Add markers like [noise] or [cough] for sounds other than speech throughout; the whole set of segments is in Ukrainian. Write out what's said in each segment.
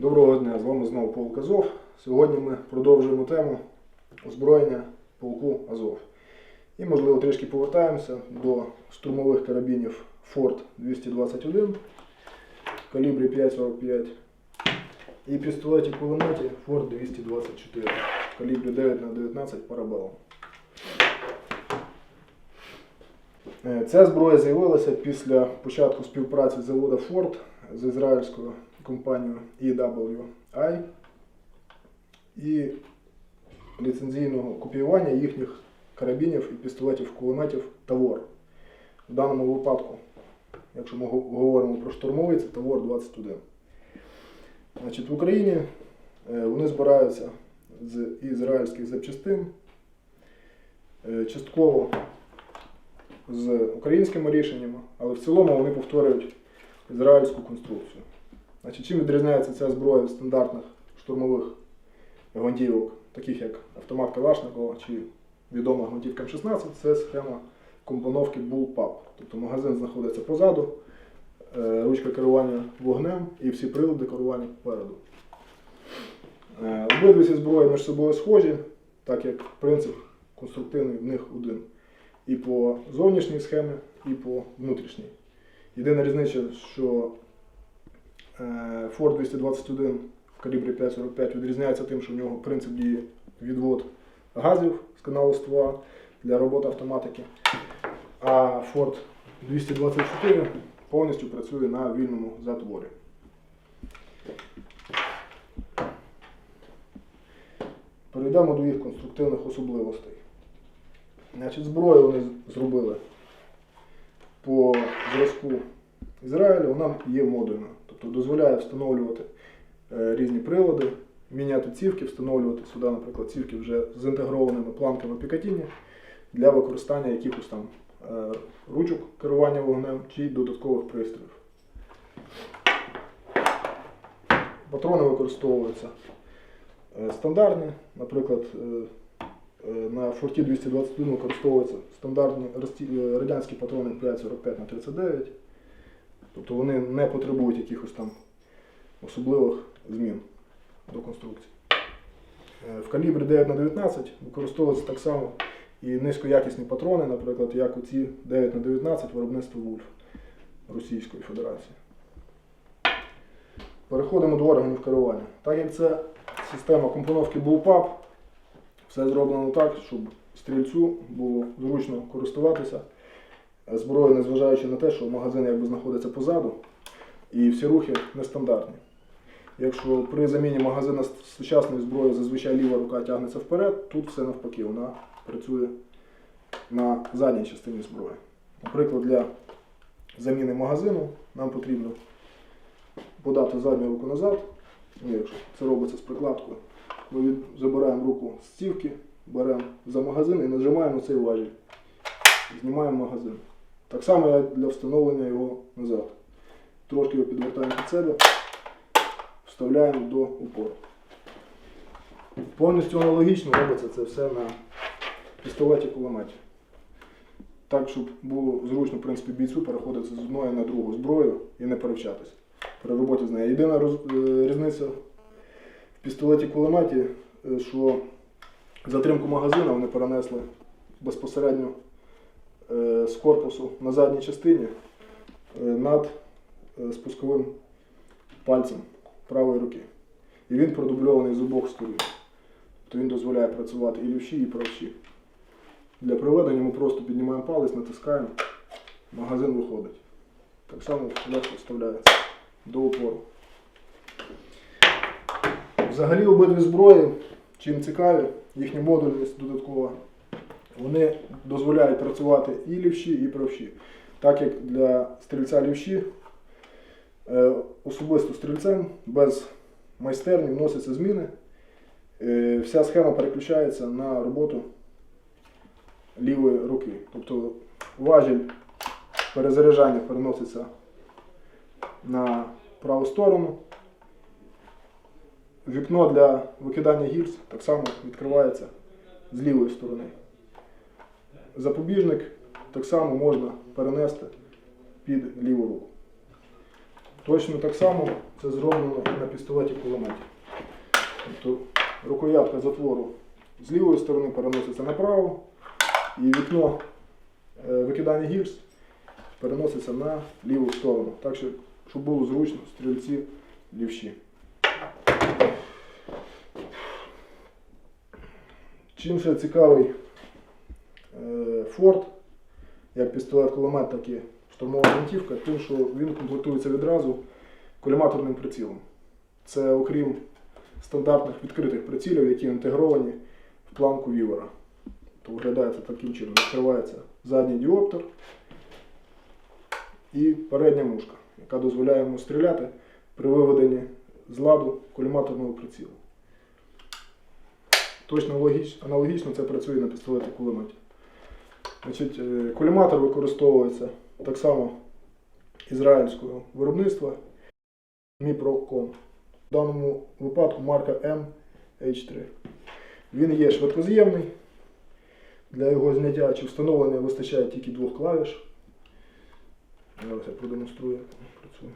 Доброго дня, з вами знову полк Азов. Сьогодні ми продовжуємо тему озброєння полку Азов. І, можливо, трішки повертаємося до штурмових карабінів Ford 221 в калібрі 5,45 і пістолетів кулеметі Ford 224 в калібрі 9х19 Parabellum. Е, Ця зброя з'явилася після початку співпраці заводу Ford з ізраїльською компанією EWI і ліцензійного копіювання їхніх карабінів і пістолетів кулеметів Тавор. В даному випадку, якщо ми говоримо про штурмовий, це Тавор 21. Значить, в Україні е, вони збираються з ізраїльських запчастин, е, частково з українськими рішеннями, але в цілому вони повторюють ізраїльську конструкцію. Значить, чим відрізняється ця зброя від стандартних штурмових гвинтівок, таких як автомат Калашникова чи відома гвинтівка М16, це схема компоновки Bullpup. Тобто магазин знаходиться позаду, е, ручка керування вогнем і всі прилади керування попереду. Е, Обидві ці зброї між собою схожі, так як принцип конструктивний в них один. І по зовнішній схемі, і по внутрішній. Єдина різниця, що Ford 221 в калібрі 5,45 відрізняється тим, що в нього принцип дії відвод газів з каналу ствола для роботи автоматики. А Ford 224 повністю працює на вільному затворі. Перейдемо до їх конструктивних особливостей. Значить, зброю вони зробили по зразку Ізраїлю, вона є модульною. Тобто дозволяє встановлювати е, різні прилади, міняти цівки, встановлювати сюди, наприклад, цівки вже з інтегрованими планками Пікатіні для використання якихось там е, ручок керування вогнем чи додаткових пристроїв. Патрони використовуються е, стандартні, наприклад, на Форті 221 використовуються стандартні радянські патрони 5,45 на 39 Тобто вони не потребують якихось там особливих змін до конструкції. Е, В калібрі 9 на 19 використовуються так само і низькоякісні патрони, наприклад, як у ці 9 на 19 виробництва Вульф Російської Федерації. Переходимо до органів керування. Так як це система компоновки Bullpup, все зроблено так, щоб стрільцю було зручно користуватися зброєю, незважаючи на те, що магазин якби знаходиться позаду, і всі рухи нестандартні. Якщо при заміні магазина сучасної зброї зазвичай ліва рука тягнеться вперед, тут все навпаки, вона працює на задній частині зброї. Наприклад, для заміни магазину нам потрібно подати задню руку назад. Ну, якщо це робиться з прикладкою, ми забираємо руку з стівки, беремо за магазин і нажимаємо цей важіль. Знімаємо магазин. Так само для встановлення його назад. Трошки його підвертаємо під себе, вставляємо до упору. Повністю аналогічно робиться це все на пістолеті кулеметі. Так, щоб було зручно в принципі, бійцю переходити з одної на другу зброю і не перевчатися при роботі з нею. Єдина роз- е, різниця в пістолеті кулеметі, е, що затримку магазина вони перенесли безпосередньо з корпусу на задній частині е, над е, спусковим пальцем правої руки. І він продубльований з обох сторін. Тобто він дозволяє працювати і лівші, і правші. Для проведення ми просто піднімаємо палець, натискаємо, магазин виходить. Так само легко вставляється до упору. Взагалі обидві зброї, чим цікаві, їхня модульність додаткова, вони дозволяють працювати і лівші, і правші. Так як для стрільця лівші, е, особисто стрільцем без майстерні вносяться зміни. Е, Вся схема переключається на роботу лівої руки. Тобто важіль перезаряджання переноситься на праву сторону. Вікно для викидання гільз так само відкривається з лівої сторони. Запобіжник так само можна перенести під ліву руку. Точно так само це зроблено і на пістолеті кулеметі. Тобто рукоятка затвору з лівої сторони переноситься направо, і вікно е, викидання гільз переноситься на ліву сторону, так що, щоб було зручно стрільці лівші. Чим ще цікавий Форд, як пістолет-кулемет, так і штурмова гвинтівка, тим, що він комплектується відразу коліматорним прицілом. Це окрім стандартних відкритих прицілів, які інтегровані в планку вівера. То виглядає це таким чином. Відкривається задній діоптер і передня мушка, яка дозволяє йому стріляти при виведенні з ладу коліматорного прицілу. Точно аналогічно це працює на пістолеті кулеметі. Значить, е, використовується так само ізраїльського виробництва Міпроком. В даному випадку марка MH3. Він є швидкоз'ємний. Для його зняття чи встановлення вистачає тільки двох клавіш. Зараз я продемонструю, як працює.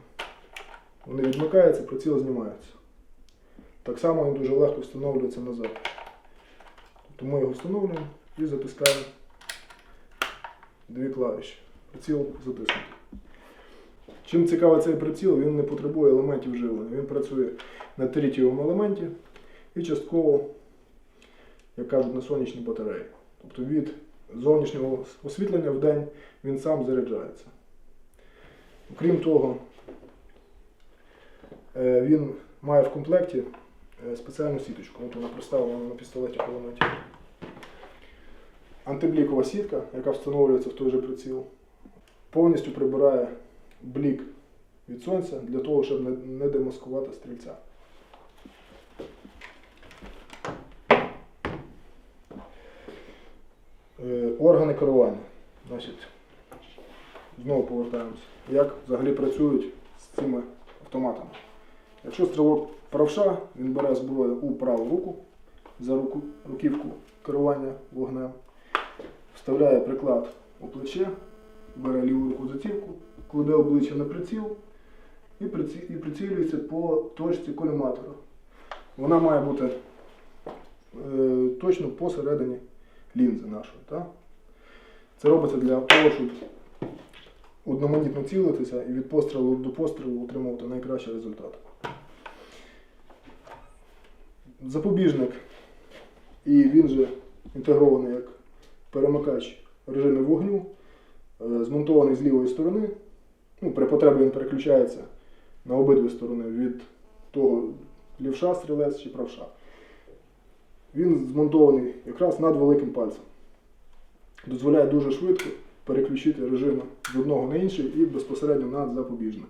Вони відмикаються, приціл знімається. Так само він дуже легко встановлюється назад. Тобто ми його встановлюємо і затискаємо дві клавіші. Приціл затиснутий. Чим цікавий цей приціл, він не потребує елементів живлення. Він працює на тритієвому елементі і частково, як кажуть, на сонячній батареї. Тобто від зовнішнього освітлення в день він сам заряджається. Окрім того, е, він має в комплекті е, спеціальну сіточку. От вона представлена на пістолеті кулеметі. Антиблікова сітка, яка встановлюється в той же приціл, повністю прибирає блік від сонця для того, щоб не- демаскувати стрільця. Е, Органи керування. Значить, знову повертаємося. Як взагалі працюють з цими автоматами? Якщо стрілок правша, він бере зброю у праву руку за руку, руківку керування вогнем, вставляє приклад у плече, бере ліву руку затівку, кладе обличчя на приціл і, приці... і прицілюється по точці коліматора. Вона має бути е, точно посередині лінзи нашої. Так? Це робиться для того, щоб одноманітно цілитися і від пострілу до пострілу отримувати найкращий результат. Запобіжник, і він же інтегрований як перемикач режимів вогню, е, змонтований з лівої сторони. Ну, при потребі він переключається на обидві сторони від того лівша стрілець чи правша. Він змонтований якраз над великим пальцем. Дозволяє дуже швидко переключити режими з одного на інший і безпосередньо на запобіжник.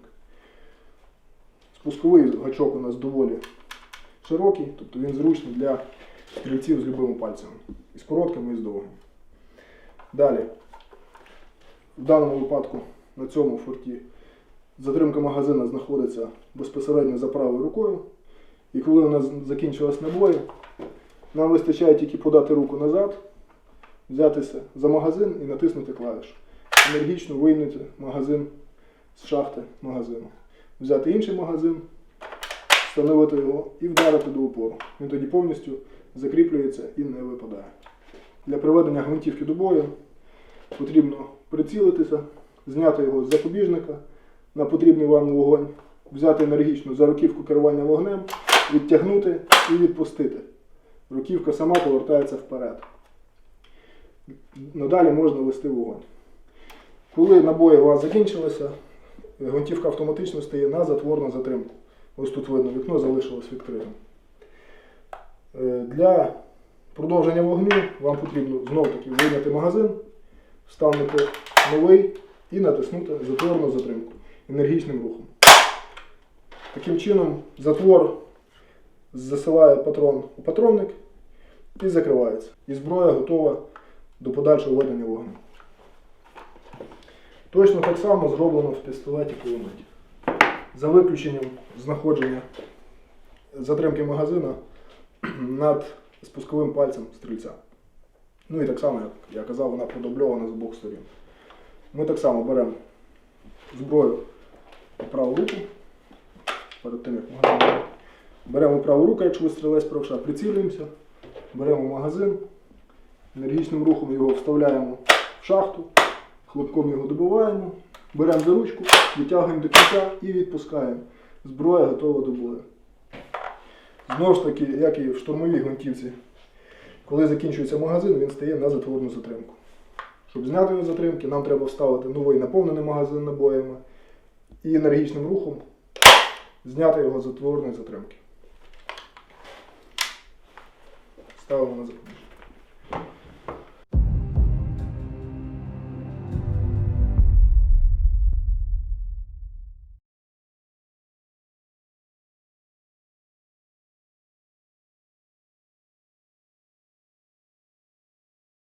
Спусковий гачок у нас доволі широкий, тобто він зручний для стрільців з любими пальцями. І з короткими, і з довгими. Далі, в даному випадку на цьому форті затримка магазина знаходиться безпосередньо за правою рукою. І коли у нас закінчились набої, нам вистачає тільки подати руку назад, взятися за магазин і натиснути клавішу. Енергічно вийняти магазин з шахти магазину. Взяти інший магазин, встановити його і вдарити до упору. Він тоді повністю закріплюється і не випадає. Для приведення гвинтівки до бою потрібно прицілитися, зняти його з запобіжника на потрібний вам вогонь, взяти енергічно за руківку керування вогнем, відтягнути і відпустити. Руківка сама повертається вперед. Надалі можна вести вогонь. Коли набої у вас закінчилися, гвинтівка автоматично стає на затворну затримку. Ось тут видно, вікно залишилось відкритим. Е, Для продовження вогню вам потрібно знов таки вийняти магазин, вставити новий і натиснути затворну затримку енергічним рухом. Таким чином затвор засилає патрон у патронник і закривається. І зброя готова до подальшого ведення вогню. Точно так само зроблено в пістолеті кулеметі. За виключенням знаходження затримки магазина [clears throat] над спусковим пальцем стрільця. Ну і так само, як я казав, вона продубльована з обох сторін. Ми так само беремо зброю в праву руку, перед тим, як магазин. Беремо праву руку, якщо ви стрілець правша, прицілюємося, беремо магазин, енергічним рухом його вставляємо в шахту, хлопком його добиваємо, беремо за ручку, витягуємо до кінця і відпускаємо. Зброя готова до бою. Знову ж таки, як і в штурмовій гвинтівці, коли закінчується магазин, він стає на затворну затримку. Щоб зняти його затримки, нам треба вставити новий наповнений магазин набоями і енергічним рухом зняти його з затворної затримки. Ставимо на затримку.